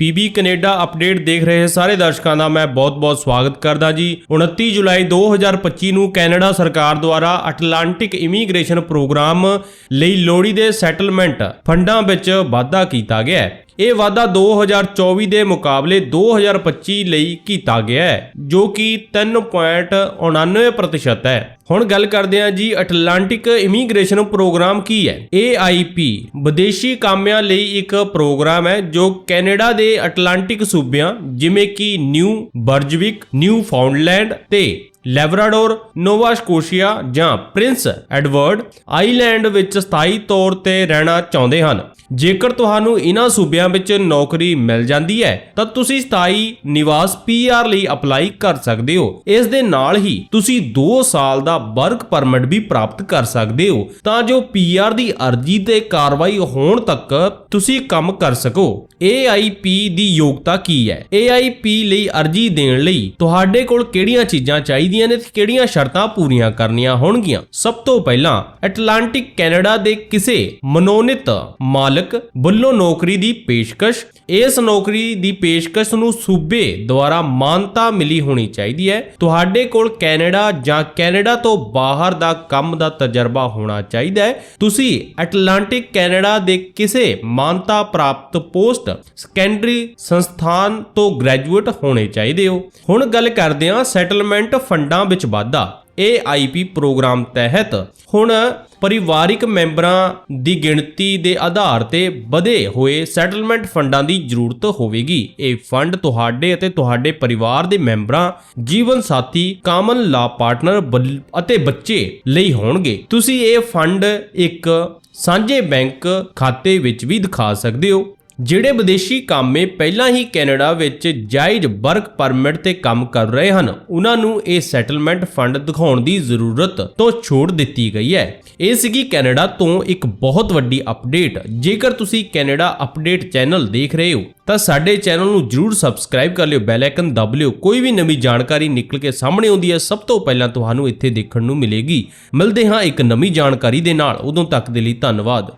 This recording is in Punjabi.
ਪੀਬੀ ਕੈਨੇਡਾ ਅਪਡੇਟ ਦੇਖ ਰਹੇ ਸਾਰੇ ਦਰਸ਼ਕਾਂ ਦਾ ਮੈਂ ਬਹੁਤ-ਬਹੁਤ ਸਵਾਗਤ ਕਰਦਾ ਜੀ। 29 ਜੁਲਾਈ 2025 ਨੂੰ ਕੈਨੇਡਾ ਸਰਕਾਰ ਦੁਆਰਾ ਅਟਲਾਂਟਿਕ ਇਮੀਗ੍ਰੇਸ਼ਨ ਪ੍ਰੋਗਰਾਮ ਲਈ ਲੋੜੀ ਦੇ ਸੈਟਲਮੈਂਟ ਫੰਡਾਂ ਵਿੱਚ ਵਾਧਾ ਕੀਤਾ ਗਿਆ ਹੈ। ਇਹ ਵਾਧਾ 2024 ਦੇ ਮੁਕਾਬਲੇ 2025 ਲਈ ਕੀਤਾ ਗਿਆ ਹੈ, ਜੋ ਕਿ 3.99% ਹੈ। ਹੁਣ ਗੱਲ ਕਰਦੇ ਹਾਂ ਜੀ ਅਟਲਾਂਟਿਕ ਇਮੀਗ੍ਰੇਸ਼ਨ ਪ੍ਰੋਗਰਾਮ ਕੀ ਹੈ? AIP ਵਿਦੇਸ਼ੀ ਕਾਮਿਆਂ ਲਈ ਇੱਕ ਪ੍ਰੋਗਰਾਮ ਹੈ, ਜੋ ਕੈਨੇਡਾ ਦੇ ਅਟਲਾਂਟਿਕ ਸੂਬਿਆਂ ਜਿਵੇਂ ਕਿ ਨਿਊ ਬਰਜਵਿਕ, ਨਿਊ ਫਾਊਂਡਲੈਂਡ ਤੇ ਲੈਬਰਾਡੋਰ, ਨੋਵਾ ਸਕੋਸ਼ੀਆ ਜਾਂ ਪ੍ਰਿੰਸ ਐਡਵਰਡ ਆਈਲੈਂਡ ਵਿੱਚ ਸਥਾਈ ਤੌਰ ਤੇ ਰਹਿਣਾ ਚਾਹੁੰਦੇ ਹਨ। ਜੇਕਰ ਤੁਹਾਨੂੰ ਇਹਨਾਂ ਸੂਬਿਆਂ ਵਿੱਚ ਨੌਕਰੀ ਮਿਲ ਜਾਂਦੀ ਹੈ, ਤਾਂ ਤੁਸੀਂ ਸਥਾਈ ਨਿਵਾਸ PR ਲਈ ਅਪਲਾਈ ਕਰ ਸਕਦੇ ਹੋ। ਇਸ ਦੇ ਨਾਲ ਹੀ ਤੁਸੀਂ 2 ਸਾਲ ਦਾ ਵਰਕ ਪਰਮਿਟ ਵੀ ਪ੍ਰਾਪਤ ਕਰ ਸਕਦੇ ਹੋ, ਤਾਂ ਜੋ PR ਦੀ ਅਰਜ਼ੀ ਤੇ ਕਾਰਵਾਈ ਹੋਣ ਤੱਕ ਤੁਸੀਂ ਕੰਮ ਕਰ ਸਕੋ। AIP ਦੀ ਯੋਗਤਾ ਕੀ ਹੈ? AIP ਲਈ ਅਰਜ਼ੀ ਦੇਣ ਲਈ ਤੁਹਾਡੇ ਕੋਲ ਕਿਹੜੀਆਂ ਚੀਜ਼ਾਂ ਚਾਹੀਦੀਆਂ ਨੇ ਤੇ ਕਿਹੜੀਆਂ ਸ਼ਰਤਾਂ ਪੂਰੀਆਂ ਕਰਨੀਆਂ ਹੋਣਗੀਆਂ? ਸਭ ਤੋਂ ਪਹਿਲਾਂ ਐਟਲਾਂਟਿਕ ਕੈਨੇਡਾ ਦੇ ਕਿਸੇ ਮਨੋਨੀਤ ਮਾਲਕ ਵੱਲੋਂ ਨੌਕਰੀ ਦੀ ਪੇਸ਼ਕਸ਼, ਇਸ ਨੌਕਰੀ ਦੀ ਪੇਸ਼ਕਸ਼ ਨੂੰ ਸੂਬੇ ਦੁਆਰਾ ਮਾਨਤਾ ਮਿਲੀ ਹੋਣੀ ਚਾਹੀਦੀ ਹੈ। ਤੁਹਾਡੇ ਕੋਲ ਕੈਨੇਡਾ ਜਾਂ ਕੈਨੇਡਾ ਤੋਂ ਬਾਹਰ ਦਾ ਕੰਮ ਦਾ ਤਜਰਬਾ ਹੋਣਾ ਚਾਹੀਦਾ ਹੈ। ਤੁਸੀਂ ਐਟਲਾਂਟਿਕ ਕੈਨੇਡਾ ਦੇ ਕਿਸੇ ਮਾਨਤਾ ਪ੍ਰਾਪਤ ਪੋਸਟ ਸੈਕੰਡਰੀ ਸੰਸਥਾਨ ਤੋਂ ਗ੍ਰੈਜੂਏਟ ਹੋਣੇ ਚਾਹੀਦੇ ਹੋ। ਹੁਣ ਗੱਲ ਕਰਦੇ ਹਾਂ ਸੈਟਲਮੈਂਟ ਫੰਡਾਂ ਵਿੱਚ ਵਾਧਾ AIP ਪ੍ਰੋਗਰਾਮ ਤਹਿਤ ਹੁਣ ਪਰਿਵਾਰਿਕ ਮੈਂਬਰਾਂ ਦੀ ਗਿਣਤੀ ਦੇ ਆਧਾਰ ਤੇ ਵਧੇ ਹੋਏ ਸੈਟਲਮੈਂਟ ਫੰਡਾਂ ਦੀ ਜ਼ਰੂਰਤ ਹੋਵੇਗੀ। ਇਹ ਫੰਡ ਤੁਹਾਡੇ ਅਤੇ ਤੁਹਾਡੇ ਪਰਿਵਾਰ ਦੇ ਮੈਂਬਰਾਂ, ਜੀਵਨ ਸਾਥੀ ਕਾਮਨ ਲਾ ਪਾਰਟਨਰ ਅਤੇ ਬੱਚੇ ਲਈ ਹੋਣਗੇ। ਤੁਸੀਂ ਇਹ ਫੰਡ ਇੱਕ ਸਾਂਝੇ ਬੈਂਕ ਖਾਤੇ ਵਿੱਚ ਵੀ ਦਿਖਾ ਸਕਦੇ ਹੋ। ਜਿਹੜੇ ਵਿਦੇਸ਼ੀ ਕਾਮੇ ਪਹਿਲਾਂ ਹੀ ਕੈਨੇਡਾ ਵਿੱਚ ਜਾਇਜ਼ ਵਰਕ ਪਰਮਿਟ ਤੇ ਕੰਮ ਕਰ ਰਹੇ ਹਨ, ਉਹਨਾਂ ਨੂੰ ਇਹ ਸੈਟਲਮੈਂਟ ਫੰਡ ਦਿਖਾਉਣ ਦੀ ਜ਼ਰੂਰਤ ਤੋਂ ਛੋੜ ਦਿੱਤੀ ਗਈ ਹੈ। ਇਹ ਸੀਗੀ ਕੈਨੇਡਾ ਤੋਂ ਇੱਕ ਬਹੁਤ ਵੱਡੀ ਅਪਡੇਟ। ਜੇਕਰ ਤੁਸੀਂ ਕੈਨੇਡਾ ਅਪਡੇਟ ਚੈਨਲ ਦੇਖ ਰਹੇ ਹੋ, ਤਾਂ ਸਾਡੇ ਚੈਨਲ ਨੂੰ ਜਰੂਰ ਸਬਸਕ੍ਰਾਈਬ ਕਰ ਲਿਓ, ਬੈਲ ਆਈਕਨ ਦਬ ਲਿਓ। ਕੋਈ ਵੀ ਨਵੀਂ ਜਾਣਕਾਰੀ ਨਿਕਲ ਕੇ ਸਾਹਮਣੇ ਆਉਂਦੀ ਹੈ, ਸਭ ਤੋਂ ਪਹਿਲਾਂ ਤੁਹਾਨੂੰ ਇੱਥੇ ਦੇਖਣ ਨੂੰ ਮਿਲੇਗੀ। ਮਿਲਦੇ ਹਾਂ ਇੱਕ ਨਵੀਂ ਜਾਣਕਾਰੀ ਦੇ ਨਾਲ। ਉਦੋਂ ਤੱਕ ਦੇ ਲਈ ਧੰਨਵਾਦ।